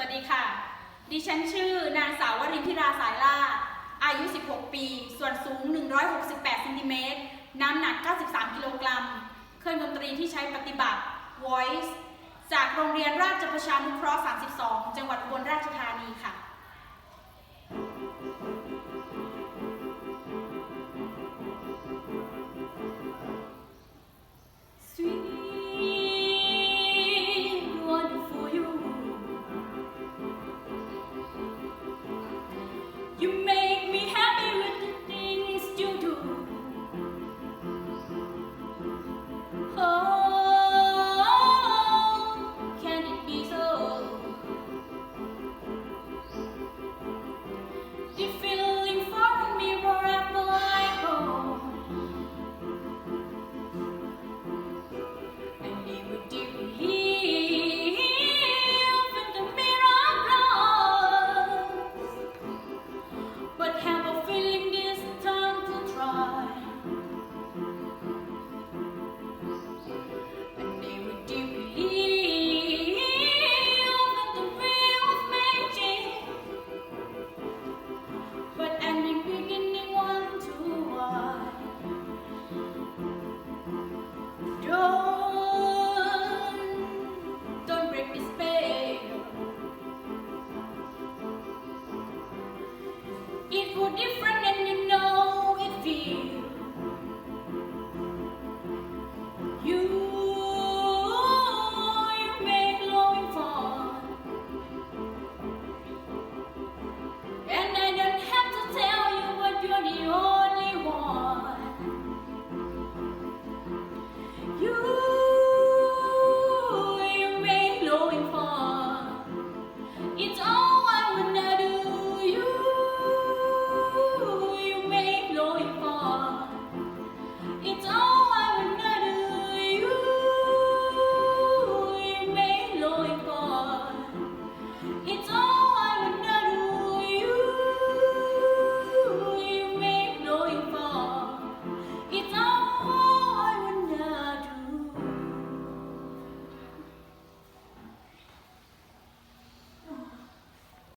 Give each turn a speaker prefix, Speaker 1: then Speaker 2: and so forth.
Speaker 1: วัสดีค่ะ ดิฉันชื่อนางสาววรินทิราสายล่า อายุ 16 ปี ส่วนสูง 168ซนติเมตร น้ำหนัก 93 กิโลกรัม เครื่องดนตรีที่ใช้ปฏิบัติ Voice จากโรงเรียนราชประชานุเคราะห์ 32 จังหวัดอุบลราชธานีค่ะ
Speaker 2: two different